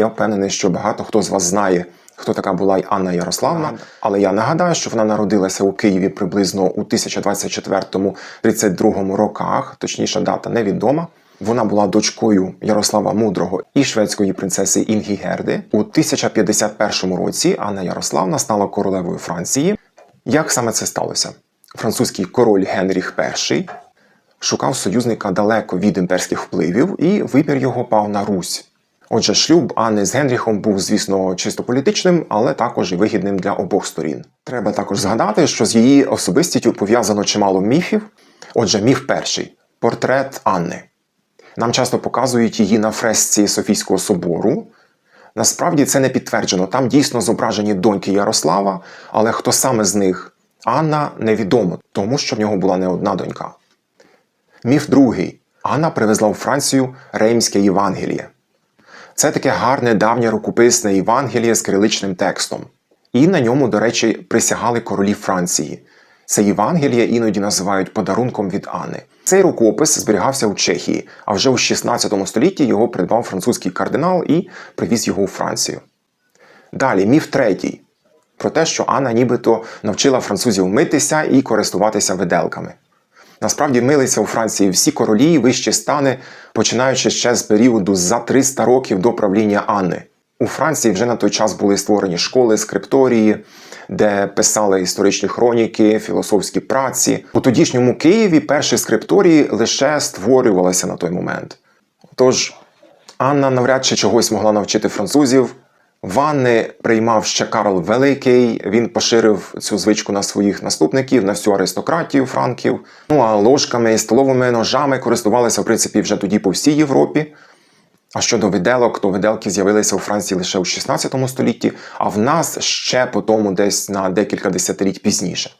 Я впевнений, що багато хто з вас знає, хто така була й Анна Ярославна. Але я нагадаю, що вона народилася у Києві приблизно у 1024-32 роках, точніша дата невідома. Вона була дочкою Ярослава Мудрого і шведської принцеси Інгігерди. У 1051 році Анна Ярославна стала королевою Франції. Як саме це сталося? Французький король Генріх І шукав союзника далеко від імперських впливів, і вибір його пав на Русь. Отже, шлюб Анни з Генріхом був, звісно, чисто політичним, але також і вигідним для обох сторін. Треба також згадати, що з її особистістю пов'язано чимало міфів. Отже, міф перший портрет Анни. Нам часто показують її на фресці Софійського собору. Насправді це не підтверджено. Там дійсно зображені доньки Ярослава, але хто саме з них Анна невідомо, тому що в нього була не одна донька. Міф другий. Анна привезла у Францію Реймське Євангеліє. Це таке гарне давнє рукописне Євангеліє з кириличним текстом. І на ньому, до речі, присягали королі Франції. Це Євангеліє іноді називають подарунком від Анни. Цей рукопис зберігався у Чехії, а вже у 16 столітті його придбав французький кардинал і привіз його у Францію. Далі, міф третій про те, що Анна нібито навчила французів митися і користуватися виделками. Насправді милися у Франції всі королі вищі стани, починаючи ще з періоду за 300 років до правління Анни. У Франції вже на той час були створені школи, скрипторії, де писали історичні хроніки, філософські праці. У тодішньому Києві перші скрипторії лише створювалися на той момент. Тож Анна навряд чи чогось могла навчити французів. Ванни приймав ще Карл Великий. Він поширив цю звичку на своїх наступників, на всю аристократію франків. Ну а ложками і столовими ножами користувалися в принципі вже тоді по всій Європі. А щодо виделок, то виделки з'явилися у Франції лише у 16 столітті, а в нас ще по тому десь на декілька десятиліть пізніше.